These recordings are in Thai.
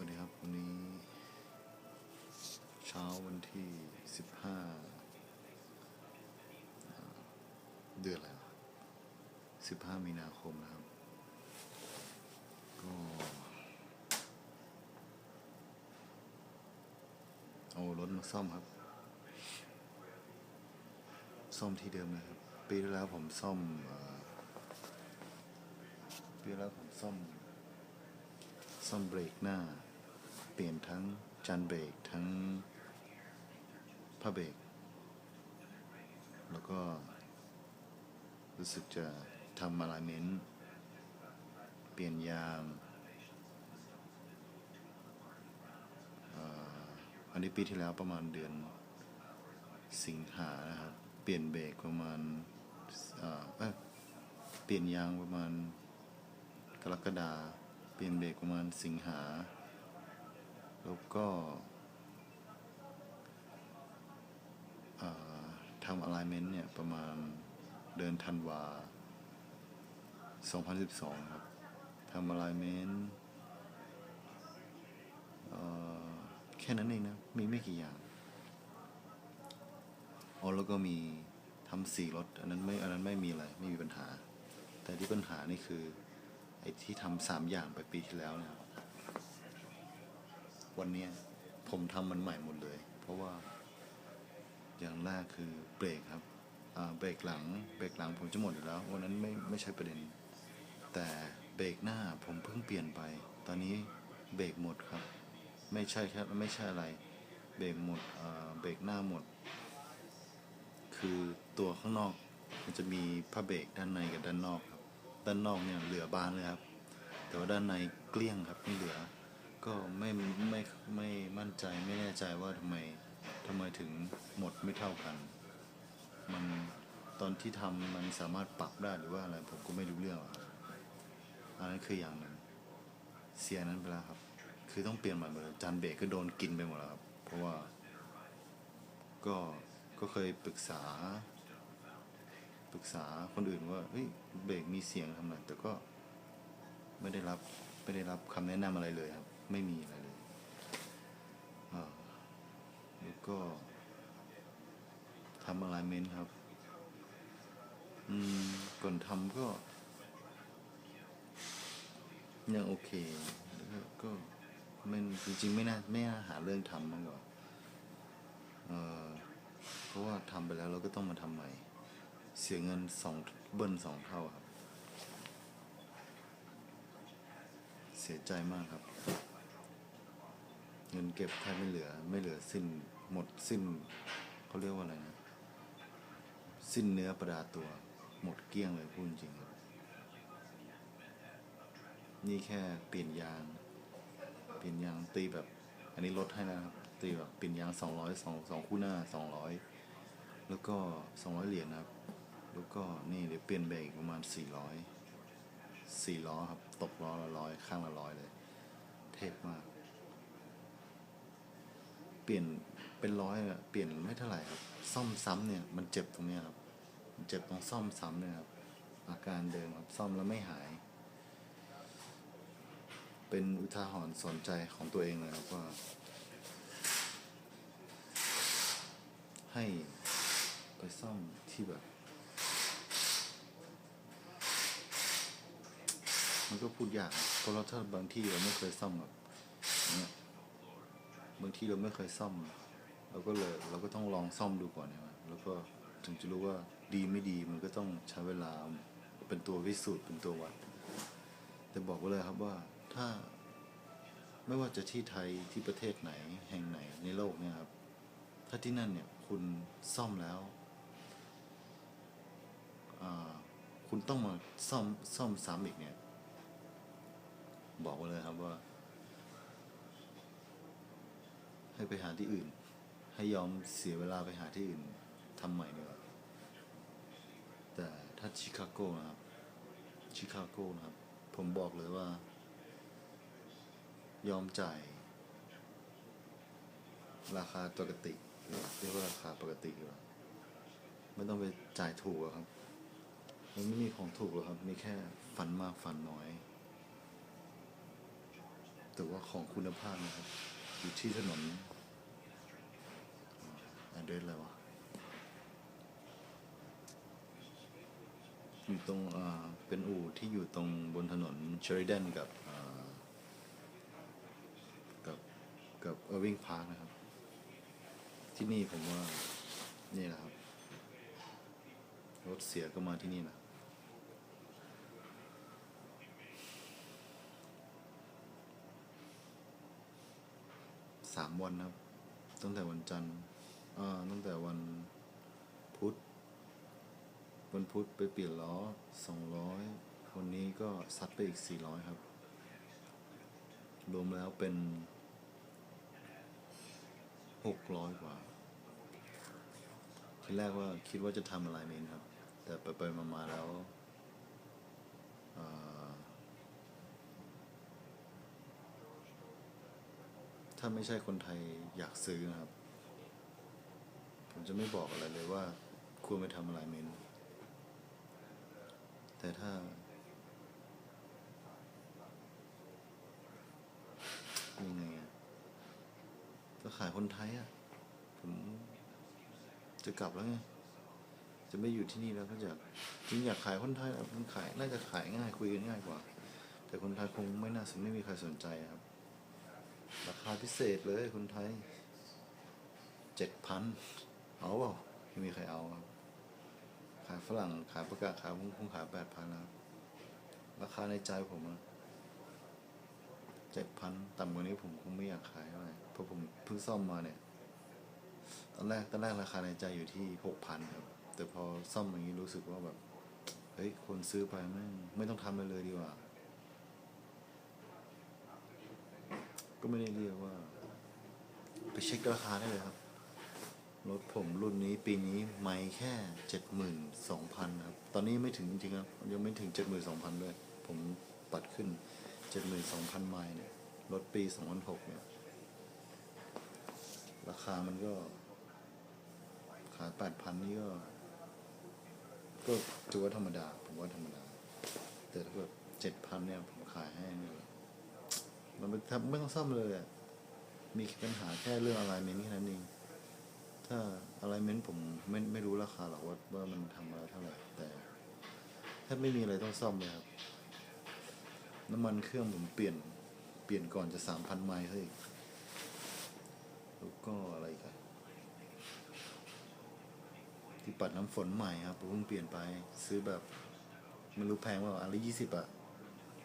วัสดีครับ วันนี้ เช้าวันที่สิบห้าเดือนอะไรสิบห้ามีนาคมนะครับ ก็ เอารถมาซ่อมครับ ซ่อมที่เดิมเลยครับ ปีที่แล้วผมซ่อมอปีที่แล้วผมซ่อมซ่อมเบรกหน้า เปลี่ยนทั้งจานเบรกทั้งผ้าเบรกแล้วก็รู้สึกจะทำอะไลเมนต์เปลี่ยนยางอันนี้ปีที่แล้วประมาณเดือนสิงหานะครับ เปลี่ยนเบรกประมาณเอ่อเปลี่ยนยางประมาณกรกฎาเปลี่ยนเบรกประมาณสิงหา แล้วก็เอ่อทำ alignment เนี่ย ประมาณเดือนธันวา 2012 ครับทำ alignment แค่นั้นเองนะ มีไม่กี่อย่างอ๋อแล้วก็มีทำสีรถ อันนั้นไม่ อันนั้นไม่มีอะไร ไม่มีปัญหา แต่ที่ปัญหานี่คือ ไอ้ที่ทำสามอย่างไปปีที่แล้วเนะครับ วันนี้ผมทำมันใหม่หมดเลย เพราะว่า อย่างแรกคือเบรกครับเบรกหลังเบรกหลังผมจะหมดอยู่แล้ว วันนั้นไม่ไม่ใช่ประเด็น แต่เบรกหน้าผมเพิ่งเปลี่ยนไป ตอนนี้เบรกหมดครับ ไม่ใช่แค่ไม่ใช่อะไร เบรกหมดเบรกหน้าหมด คือตัวข้างนอกมันจะมีผ้าเบรกด้านในกับด้านนอกครับ ด้านนอกเนี่ยเหลือบานเลยครับ แต่ว่าด้านในเกลี้ยงครับไม่เหลือ ก็ไม่ไม่ไม่มั่นใจไม่แน่ใจว่าทำไมทำไมถึงหมดไม่เท่ากัน มันตอนที่ทำมันสามารถปรับได้หรือว่าอะไรผมก็ไม่รู้เรื่องอะอันนั้นคืออย่างนึ่งเสียนั้นไปแล้วครับ คือต้องเปลี่ยนใหม่หมดเลยจานเบรกก็โดนกินไปหมดแล้วครับ เพราะว่า ก็ก็เคยปรึกษา ปรึกษาคนอื่นว่าเฮ้ยเบรกมีเสียงทำไมแต่ก็ไม่ได้รับไม่ได้รับคำแนะนำอะไรเลยครับ ไม่มีอะไรเลยอ่าแล้วก็ทำอะไรเมนครับ อืม ก่อนทำก็ ยังโอเคแล้วก็ก็ไม่จริงๆไม่น่าไม่น่าหาเรื่องทำมากกว่าเออเพราะว่าทำไปแล้วเราก็ต้องมาทำใหม่ เสียเงินสองเบิ้ลสองเท่าครับ เสียใจมากครับ เงินเก็บแทบไม่เหลือ ไม่เหลือสิ้นหมดสิ้นเขาเรียกว่าอะไรนะ สิ้นเนื้อประดาตัว หมดเกลี้ยงเลยพูดจริงครับนี่แค่เปลี่ยนยาง เปลี่ยนยางตีแบบ อันนี้ลดให้นะครับ ตีแบบเปลี่ยนยางสองร้อยสองสองคู่หน้าสองร้อยแล้วก็สองร้อยเหรียญนะครับ แล้วก็นี่เดี๋ยวเปลี่ยนเบรกประมาณสี่ร้อยสี่ล้อครับ ตกล้อละร้อยข้างละร้อยเลย เทพมาก เปลี่ยนเป็นร้อยอะเปลี่ยนไม่เท่าไหร่ครับ ซ่อมซ้ำเนี่ยมันเจ็บตรงเนี้ยครับเจ็บตรงซ่อมซ้ำเนี่ยครับ อาการเดิมครับซ่อมแล้วไม่หาย เป็นอุทาหรณ์สนใจของตัวเองเลยครับว่า ให้ไปซ่อมที่แบบ มันก็พูดยากอเพราะเราถ้าบางที่เราไม่เคยซ่อมแบบเนี่ย บางที่เราไม่เคยซ่อม เราก็เลยเราก็ต้องลองซ่อมดูก่อนนะแล้วก็ถึงจะรู้ว่าดีไม่ดีมันก็ต้องใช้เวลาเป็นตัววิสูจน์เป็นตัววัด แต่บอกไว้เลยครับว่าถ้าไม่ว่าจะที่ไทยที่ประเทศไหนแห่งไหนในโลกเนี่ยครับ ถ้าที่นั่นเนี่ยคุณซ่อมแล้วคุณต้องมาซ่อมซ่อมซ้ำอีกเนี่ย บอกไว้เลยครับว่า ให้ไปหาที่อื่น ให้ยอมเสียเวลาไปหาที่อื่นทำใหม่ดีกว่าแต่ถ้าชิคาโกนะครับชิคาโกนะครับ ผมบอกเลยว่า ยอมจ่ายราคาปกติเรียกว่าราคาปกติดีกว่าไม่ต้องไปจ่ายถูกอะครับ มันไม่มีของถูกหรอกครับ มีแค่ฝันมากฝันน้อย แต่ว่าของคุณภาพนะครับ อยู่ที่ถนนอันเดรสอะไรวะอยู่ตรงเป็นอู่ที่อยู่ตรงบนถนนเชอริเดนกับกับกับเออร์วิงพาร์คนะครับ ที่นี่ผมว่า นี่แหละครับ รถเสียก็มาที่นี่แหละ สามวันครับ ตั้งแต่วันจันทร์อ่าตั้งแต่วันพุธวันพุธไปเปลี่ยนล้อสองร้อยวันนี้ก็ซัดไปอีกสี่ร้อยครับ รวมแล้วเป็นหกร้อยกว่า ทีแรกว่าคิดว่าจะทำอะไรเมนครับ แต่ไปไปมามาแล้วเอ่อ ถ้าไม่ใช่คนไทยอยากซื้อนะครับ ผมจะไม่บอกอะไรเลยว่าควรไปทำอะไรเมน แต่ถ้า ยังไงก็ขายคนไทยอะผมจะกลับแล้วไง จะไม่อยู่ที่นี่แล้วก็จะจริงอยากขายคนไทยอะมันขาย น่าจะขายง่ายคุยกันง่ายกว่า แต่คนไทยคงไม่น่าสนไม่มีใครสนใจครับ ราคาพิเศษเลยคนไทยเจ็ดพันเอาเปล่าไม่มีใครเอาครับขายฝรั่งขายประกาศขายคงคงขายแปดพันแล้วราคาในใจผมอะเจ็ดพันต่ำกว่านี้ผมคงไม่อยากขายเท่าไหร่เพราะผมเพิ่งซ่อมมาเนี่ย ตอนแรกตอนแรกราคาในใจอยู่ที่หกพันครับ แต่พอซ่อมอย่างนี้รู้สึกว่าแบบ เฮ้ย คนซื้อไปไม่งไม่ต้องทำอะไรเลยดีกว่า ก็ไม่ได้เรียกว่า ไปเช็คราคาได้เลยครับ รถผมรุ่นนี้ปีนี้ไม่แค่เจ็ดหมื่นสองพันครับ ตอนนี้ไม่ถึงจริงครับ ยังไม่ถึงเจ็ดหมื่นสองพันด้วย ผมปัดขึ้นเจ็ดหมื่นสองพันไมล์เนี่ย รถปีสองพันหกเนี่ย ราคามันก็ ขายแปดพันนี่ก็ ก็ถือว่าธรรมดา ผมว่าธรรมดา แต่ถ้าแบบเจ็ดพันเนี่ย ผมขายให้เนี่ย มันไม่ทำไม่ต้องซ่อมเลยอะมีปัญหาแค่เรื่องอะไรเมนแค่นั้นเองถ้าอะไรเมนผมไม่ไม่รู้ราคาหรอกว่าว่ามันทำอะไรเท่าไหร่แต่ถ้าไม่มีอะไรต้องซ่อมเลยครับ น้ำมันเครื่องผมเปลี่ยนเปลี่ยนก่อนจะสามพันไมล์เฮ้ยแล้วก็อะไรกันที่ปัดน้ำฝนใหม่ครับผมเพิ่งเปลี่ยนไป ซื้อแบบไม่รู้แพงว่าอันละยี่สิบอะ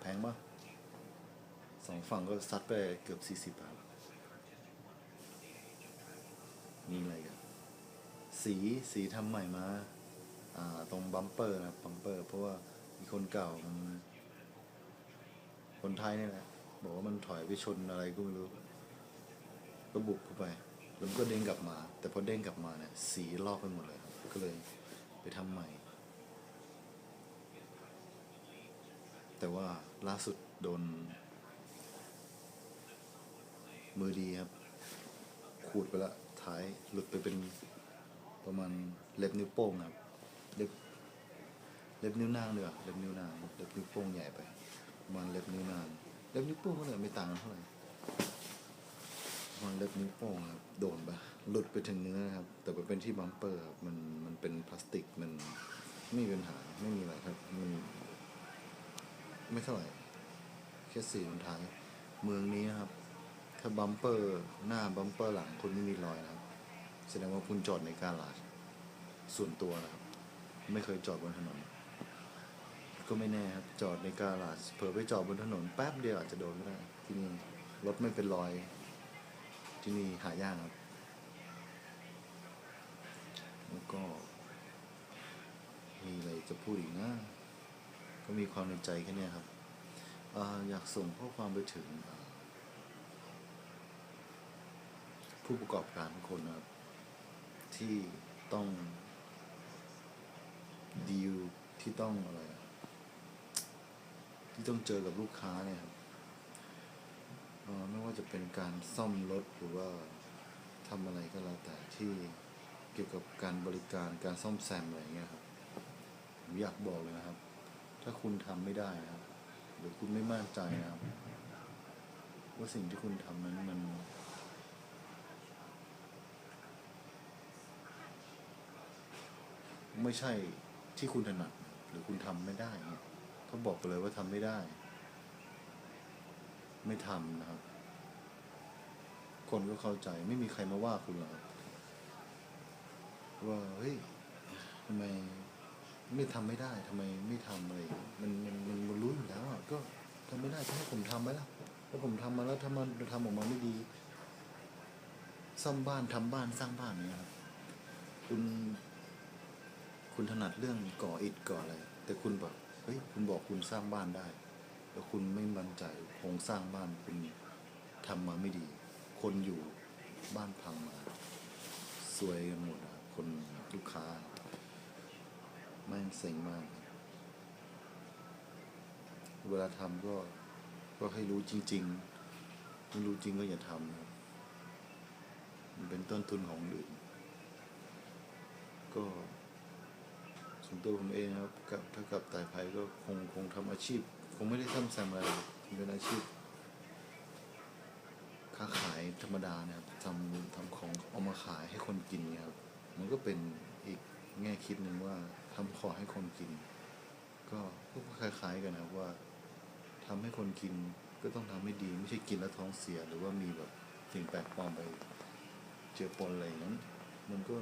แพงปะส องฝั่งก็ซัดไปเกือบสี่สิบอะมีอะไรกันสีสีทำใหม่มาอ่าตรงบัมเปอร์นะครับบัมเปอร์ เพราะว่ามีคนเก่ามันคนไทยนี่แหละ บอกว่ามันถอยไปชนอะไรก็ไม่รู้ ก็บุกเข้าไปแล้วก็เด้งกลับมา แต่พอเด้งกลับมาเนี่ยสีลอกไปหมดเลยครับก็เลยไปทำใหม่ แต่ว่าล่าสุดโดน มือดีครับ ขูดไปละท้ายหลุดไปเป็นประมาณเล็บนิ้วโป้งครับ เล็บเล็บนิ้วนางเดียวาเล็บนิ้วนางเล็บนิ้วโป้งใหญ่ไปประมาณเล็บนิ้วนางเล็บนิ้วโป้งก็เลยไม่ต่างกันเท่าไหร่มันเล็บนิ้วโป้งครับโดนไปหลุดไปถึงเนื้อครับ แต่มันเป็นที่บัมเปอร์ครับมันมันเป็นพลาสติกมันไม่มีปัญหาไม่มีอะไรครับมันไม่เท่าไหร่แค่สี่คนท้ายเมืองนี้นะครับ ถ้าบัมเปอร์หน้าบัมเปอร์หลังคุณไม่มีรอยนะครับ แสดงว่าคุณจอดในการลาดส่วนตัวนะครับ ไม่เคยจอดบนถนน ก็ไม่แน่ครับ จอดในการาจเผื่อไปจอดบนถนนแป๊บเดียวอาจจะโดนก็ได้ที่นี่รถไม่เป็นรอย ที่นี่หายากครับ แล้วก็ มีอะไรจะพูดอีกนะ ก็มีความในใจแค่นี้ครับออยากส่งข้อความไปถึงอ่า ผู้ประกอบการทุกคนนะครับ ที่ต้องดีลที่ต้องอะไรที่ต้องเจอกับลูกค้าเนี่ยครับไม่ว่าจะเป็นการซ่อมรถหรือว่าทำอะไรก็แล้วแต่ที่เกี่ยวกับการบริการการซ่อมแซมอะไรอย่างเงี้ยครับผมอยากบอกเลยนะครับ ถ้าคุณทำไม่ได้นะครับหรือคุณไม่มั่นใจนะครับว่าสิ่งที่คุณทำนั้นมัน ไม่ใช่ที่คุณถนัด หรือคุณทำไม่ได้เนี่ยก็บอกไปเลยว่าทำไม่ได้ ไม่ทำนะครับ คนก็เข้าใจไม่มีใครมาว่าคุณหรอกว่าเฮ้ยทำไมไม่ทำไม่ได้ทำไมไม่ทำอะไรมันมันมันมันรู้อยู่แล้วอะก็ทำไม่ได้จะให้ผมทำไหมล่ะถ้าผมทำมาแล้วถ้ามันทำออกมาไม่ดีซ่อมบ้านทำบ้านสร้างบ้านเนี่ยครับคุณ คุณถนัดเรื่องก่ออิฐก่ออะไร แต่คุณบอกเฮ้ยคุณบอกคุณสร้างบ้านได้ แล้วคุณไม่มั่นใจโครงสร้างบ้านคุณทำมาไม่ดี คนอยู่บ้านพังมาซวยกันหมดอะคนลูกค้าแม่งเซ็งมาก เวลาทำก็ก็ให้รู้จริง ๆ ไม่รู้จริงก็อย่าทำครับมันเป็นต้นทุนของอื่น ก็ ส่วนตัวผมเองครับกับถ้ากับตายภัยก็คงคงทำอาชีพ คงไม่ได้ทำแซมอะไรเป็นอาชีพ ค้าขายธรรมดาเนี่ยครับทำทำของเอามาขายให้คนกินเนี่ยครับ มันก็เป็นอีกแง่คิดหนึ่งว่าทำของให้คนกิน ก็ก็คล้ายๆกันนะครับว่าทำให้คนกินก็ต้องทำให้ดี ไม่ใช่กินแล้วท้องเสียหรือว่ามีแบบสิ่งแปลกปลอมไปเจือปนอะไรอย่างนั้น มันก็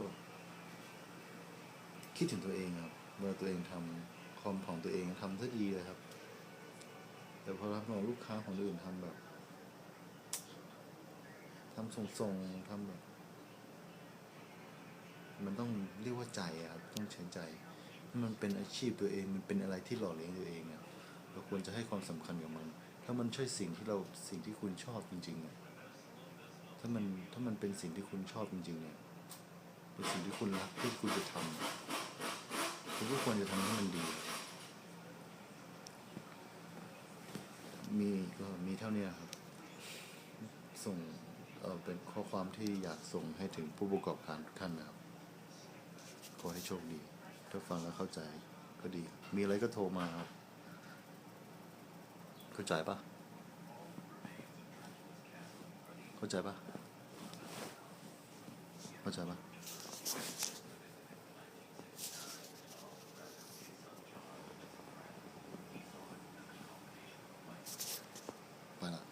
คิดถึงตัวเองครับ เวลาตัวเองทำคอมของตัวเองทำซะดีเลยครับ แต่พอรับของลูกค้าของคนอื่นทำแบบทำส่งๆทำแบบ มันต้องเรียกว่าใจครับต้องใช้ใจมันเป็นอาชีพตัวเองมันเป็นอะไรที่หล่อเลี้ยงตัวเองอะเราควรจะให้ความสำคัญกับมัน ถ้ามันใช่สิ่งที่เราสิ่งที่คุณชอบจริงๆอะถ้ามันถ้ามันเป็นสิ่งที่คุณชอบจริงๆเนี่ยเป็นสิ่งที่คุณรักที่คุณจะทำ คุณก็ควรจะทำให้มันดี มีก็มีเท่านี้ครับ ส่งเออเป็นข้อความที่อยากส่งให้ถึงผู้ประกอบการทุกท่านนะครับ ขอให้โชคดี ถ้าฟังแล้วเข้าใจก็ดี มีอะไรก็โทรมาครับ เข้าใจปะเข้าใจปะเข้าใจปะไปละ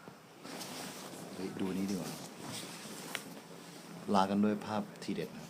เฮ้ยดูนี้ดีกว่า ลากันด้วยภาพทีเด็ดนะ